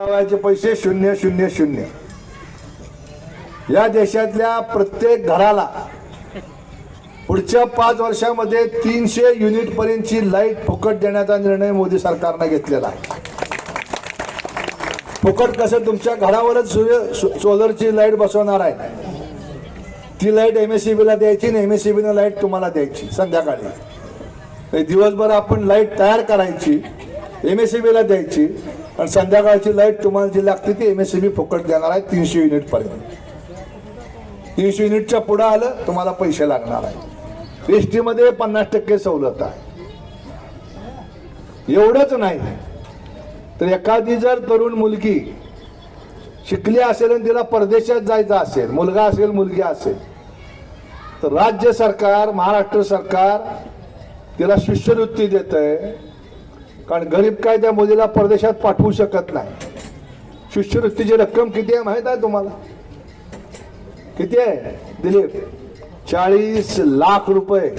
लावायचे पैसे शून्य शून्य शून्य. या देशातल्या प्रत्येक घराला पुढच्या पाच वर्षामध्ये तीनशे युनिट पर्यंतची लाइट फुकट देण्याचा निर्णय मोदी सरकारनं घेतलेला आहे. फुकट कसं तुमच्या घरावरच सूर्य सोलरची लाइट बसवणार आहे? ती लाइट एम एस सी बीला द्यायची आणि एम एस सी बीनं लाइट तुम्हाला द्यायची संध्याकाळी. दिवसभर आपण लाइट तयार करायची एम एस सी बीला द्यायची. आणि संध्याकाळची लाइट तुम्हाला जी लागते ती एम एस सी बी फुकट देणार आहे तीनशे युनिट पर्यंत. तीनशे युनिटच्या पुढं आलं तुम्हाला पैसे लागणार आहे. एस टी मध्ये पन्नास टक्के सवलत आहे. एवढंच नाही. तर एखादी जर तरुण मुलगी शिकली असेल आणि तिला परदेशात जायचं असेल मुलगा असेल मुलगी असेल तर राज्य सरकार महाराष्ट्र सरकार तिला शिष्यवृत्ती देत आहे कारण गरीब काय त्या मुलीला परदेशात पाठवू शकत नाही. शिष्यवृत्तीची रक्कम किती आहे माहीत आहे तुम्हाला? किती आहे? दिलीप चाळीस लाख रुपये.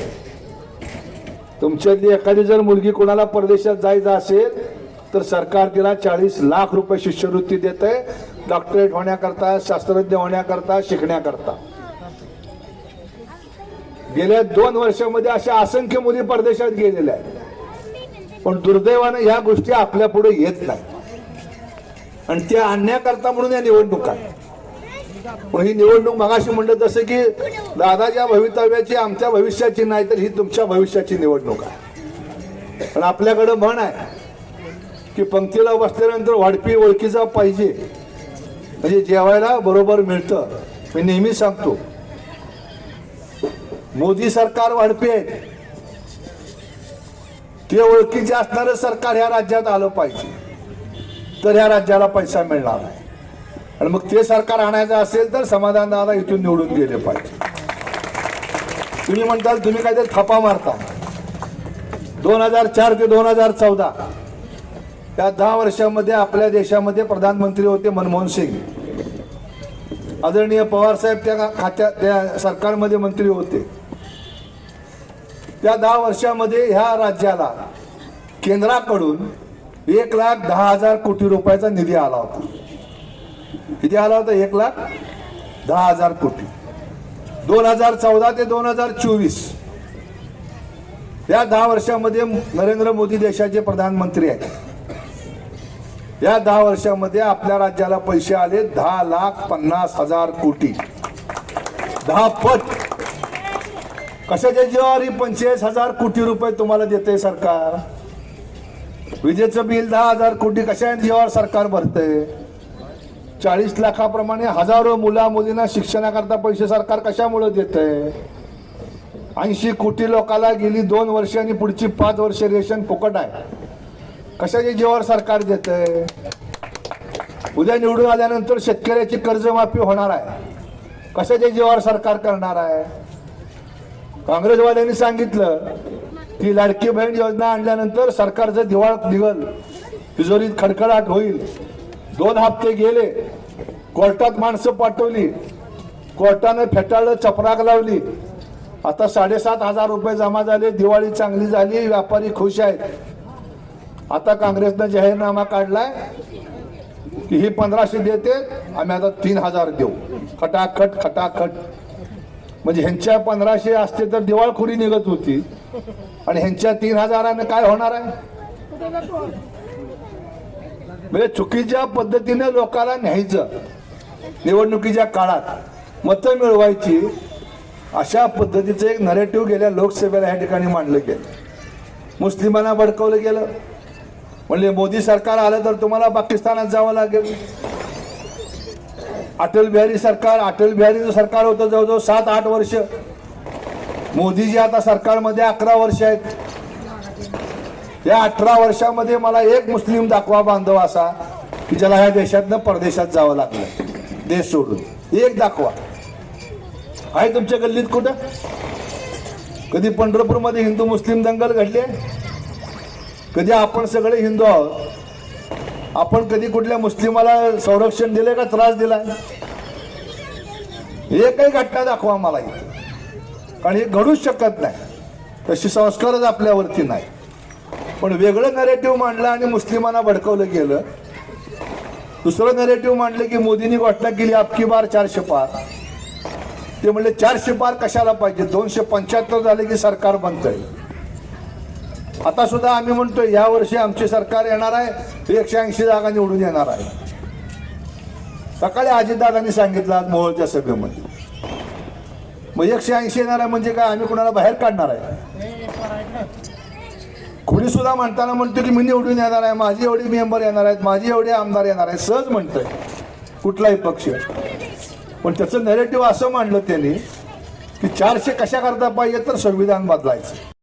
तुमच्यातली एखादी जर मुलगी कोणाला परदेशात जायचं असेल तर सरकार तिला चाळीस लाख रुपये शिष्यवृत्ती देत आहे डॉक्टरेट होण्याकरता शास्त्रज्ञ होण्याकरता शिकण्याकरता. गेल्या दोन वर्षामध्ये अशा असंख्य मुली परदेशात गेलेल्या आहेत. पण दुर्दैवानं ह्या गोष्टी आपल्या पुढे येत नाही. आणि त्या आणण्याकरता म्हणून या निवडणुका पण ही निवडणूक मगाशी म्हणलं तसं की दादाच्या भवितव्याची आमच्या भविष्याची नाही तर ही तुमच्या भविष्याची निवडणूक आहे. पण आपल्याकडं म्हण आहे की पंक्तीला बसल्यानंतर वाढपी ओळखीचा पाहिजे. म्हणजे जेवायला बरोबर मिळतं. मी नेहमी सांगतो मोदी सरकार वाढपी आहे. ते ओळखीचे असणारं सरकार ह्या राज्यात आलं पाहिजे. तर ह्या राज्याला पैसा मिळणार आहे आणि मग ते सरकार आणायचं असेल तर समाधान दादा इथून निवडून गेले पाहिजे. तुम्ही म्हणताल तुम्ही काहीतरी थपा मारता. दोन हजार चार ते दोन हजार चौदा. या दहा वर्षामध्ये आपल्या देशामध्ये प्रधानमंत्री होते मनमोहन सिंग. आदरणीय पवार साहेब त्या खात्यात त्या सरकारमध्ये मंत्री होते. त्या दहा वर्षामध्ये ह्या राज्याला केंद्राकडून एक लाख दहा हजार कोटी रुपयाचा निधी आला होता. किती आला होता? एक लाख दहा हजार कोटी. दोन हजार चौदा ते दोन हजार चोवीस. या दहा वर्षामध्ये नरेंद्र मोदी देशाचे प्रधानमंत्री आहेत. या दहा वर्षामध्ये आपल्या राज्याला पैसे आले दहा लाख पन्नास हजार कोटी. दहा पट कशाच्या जीवावर पंचेचाळीस हजार कोटी रुपये तुम्हाला देते सरकार? विजेचं बिल दहा हजार कोटी कशा जीवावर सरकार भरतंय? चाळीस लाखाप्रमाणे हजारो मुला मुलींना शिक्षणाकरता पैसे सरकार कशामुळे देत आहे ऐंशी कोटी लोकाला गेली दोन वर्ष आणि पुढची पाच वर्ष रेशन फुकट आहे. कशाच्या जीवावर सरकार देत आहे उद्या निवडून आल्यानंतर शेतकऱ्याची कर्जमाफी होणार आहे. कशाच्या जीवावर सरकार करणार आहे? काँग्रेसवाल्यांनी सांगितलं की लाडकी बहीण योजना आणल्यानंतर सरकारचं दिवाळ निघल. तिजोरीत खडखडाट होईल. दोन हप्ते गेले. कोर्टात माणसं पाठवली. कोर्टानं फेटाळलं चपराक लावली. आता साडेसात हजार रुपये जमा झाले. दिवाळी चांगली झाली. व्यापारी खुश आहेत. आता काँग्रेसनं जाहीरनामा काढलाय. की ही पंधराशे देते. आम्ही आता तीन हजार देऊ. खटाखट खटाखट. म्हणजे ह्यांच्या पंधराशे असते तर दिवाळखोरी निघत होती. आणि ह्यांच्या तीन हजारानं काय होणार आहे? म्हणजे चुकीच्या पद्धतीने लोकांना न्यायचं. निवडणुकीच्या काळात मतं मिळवायची अशा पद्धतीचं एक नरेटिव्ह गेल्या लोकसभेला या ठिकाणी मांडलं गेलं. मुस्लिमांना भडकवलं गेलं. म्हणजे मोदी सरकार आलं तर तुम्हाला पाकिस्तानात जावं लागेल. अटल बिहारी सरकार अटल बिहारीचं सरकार होतं जवळजवळ सात आठ वर्ष. मोदीजी आता सरकारमध्ये अकरा वर्ष आहेत. या अठरा वर्षामध्ये मला एक मुस्लिम दाखवा बांधव असा की ज्याला ह्या देशातनं परदेशात जावं लागलं. देश सोडून. एक दाखवा. आहे तुमच्या गल्लीत कुठं? कधी पंढरपूरमध्ये हिंदू मुस्लिम दंगल घडले? कधी आपण सगळे हिंदू आहोत. आपण कधी कुठल्या मुस्लिमाला संरक्षण दिले का त्रास दिला एकही घटना दाखवा मला इथं. कारण हे घडूच शकत नाही. तशी संस्कारच आपल्यावरती नाही. पण वेगळं नरेटिव्ह मांडलं आणि मुस्लिमांना भडकवलं गेलं. दुसरं नेरेटिव्ह मांडलं की मोदींनी घोषणा केली अबकी बार चारशे पार. ते म्हणले चारशे पार कशाला पाहिजे? दोनशे पंच्याहत्तर झाले की सरकार बनतंय. आता सुद्धा आम्ही म्हणतोय या वर्षी आमचे सरकार येणार आहे एकशे ऐंशी जागा निवडून येणार आहे. सकाळी अजितदादांनी सांगितलं आज मोहोळच्या सभेमध्ये. मग एकशे ऐंशी येणार आहे म्हणजे काय आम्ही कोणाला बाहेर काढणार आहे? कुणी सुद्धा म्हणताना म्हणतो की मी निवडून येणार आहे माझी एवढी मेंबर येणार आहेत माझी एवढे आमदार येणार आहेत सहज म्हणतोय. कुठलाही पक्ष. पण त्याचं नेरेटिव्ह असं मांडलं त्यांनी की चारशे कशा करता पाहिजे तर संविधान बदलायचं.